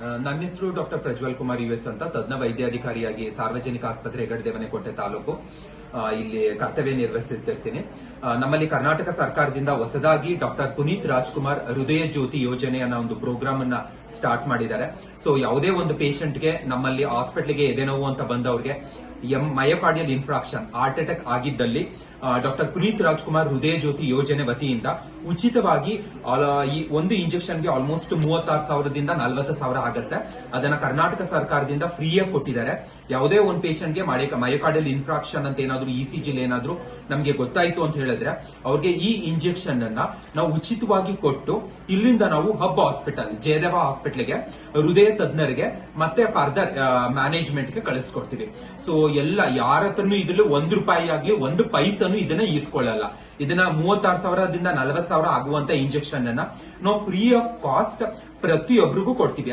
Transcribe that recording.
ನನ್ನ ಹೆಸರು doctor Prajwal Kumar U S ಅಂತ ತಜ್ಞ ವೈದ್ಯಾಧಿಕಾರಿಯಾಗಿ ಸಾರ್ವಜನಿಕ ಆಸ್ಪತ್ರೆ ಹೆಗಡೆದೇವನಕೋಟೆ ತಾಲೂಕು. ಇಲ್ಲಿ ಕರ್ತವ್ಯ ನಿರ್ವಹಿಸುತ್ತಿರ್ತೀನಿ ನಮ್ಮಲ್ಲಿ ಕರ್ನಾಟಕ ಸರ್ಕಾರದಿಂದ ಹೊಸದಾಗಿ ಡಾಕ್ಟರ್ ಪುನೀತ್ ರಾಜ್ಕುಮಾರ್ ಹೃದಯ ಜ್ಯೋತಿ ಯೋಜನೆ ಅನ್ನೋ ಒಂದು ಪ್ರೋಗ್ರಾಮ್ ಅನ್ನ ಸ್ಟಾರ್ಟ್ ಮಾಡಿದ್ದಾರೆ. ಸೊ ಯಾವುದೇ ಒಂದು ಪೇಷಂಟ್ಗೆ ನಮ್ಮಲ್ಲಿ ಹಾಸ್ಪಿಟ್ಲಿಗೆ ಎದೆನೋವು ಅಂತ ಬಂದವ್ರಿಗೆ, M myocardial infarction heart attack ಆಗಿದ್ದಲ್ಲಿ ಡಾಕ್ಟರ್ ಪುನೀತ್ ರಾಜ್ಕುಮಾರ್ ಹೃದಯ ಜ್ಯೋತಿ ಯೋಜನೆ ವತಿಯಿಂದ ಉಚಿತವಾಗಿ ಈ ಒಂದು ಇಂಜೆಕ್ಷನ್ಗೆ ಆಲ್ಮೋಸ್ಟ್ ಮೂವತ್ತಾರು ಸಾವಿರದಿಂದ ನಲವತ್ತು ಸಾವಿರ ಆಗುತ್ತೆ. ಅದನ್ನ ಕರ್ನಾಟಕ ಸರ್ಕಾರದಿಂದ ಫ್ರೀಯಾಗಿ ಕೊಟ್ಟಿದ್ದಾರೆ. ಯಾವುದೇ ಒಂದು ಪೇಷಂಟ್ಗೆ ಮಯೋಕಾರ್ಡಲ್ ಇನ್ಫ್ರಾಕ್ಷನ್ ಅಂತ ಏನಾದ್ರು ಇ ಸಿ ಜಿಲ್ ಏನಾದ್ರು ನಮಗೆ ಗೊತ್ತಾಯ್ತು ಅಂತ ಹೇಳಿದ್ರೆ, ಅವ್ರಿಗೆ ಈ ಇಂಜೆಕ್ಷನ್ ಅನ್ನ ನಾವು ಉಚಿತವಾಗಿ ಕೊಟ್ಟು ಇಲ್ಲಿಂದ ನಾವು ಹಬ್ ಹಾಸ್ಪಿಟಲ್ ಜಯದೇವ ಹಾಸ್ಪಿಟಲ್ಗೆ ಹೃದಯ ತಜ್ಞರಿಗೆ ಮತ್ತೆ ಫರ್ದರ್ ಮ್ಯಾನೇಜ್ಮೆಂಟ್ಗೆ ಕಳಿಸ್ಕೊಡ್ತೀವಿ. ಸೊ ಎಲ್ಲ ಯಾರ ಹತ್ರನೂ ಇದ್ರಲ್ಲಿ ಒಂದ್ ರೂಪಾಯಿ ಆಗ್ಲಿ, ಒಂದು ಪೈಸನು ಇದನ್ನ ಈಸ್ಕೊಳ್ಳಲ್ಲ. ಇದನ್ನ ಮೂವತ್ತಾರು ಸಾವಿರದಿಂದ ನಲವತ್ತು ಸಾವಿರ ಆಗುವಂತ ಇಂಜೆಕ್ಷನ್ ಅನ್ನ ನಾವು ಫ್ರೀ ಆಫ್ ಕಾಸ್ಟ್ ಪ್ರತಿಯೊಬ್ಬರಿಗೂ ಕೊಡ್ತೀವಿ.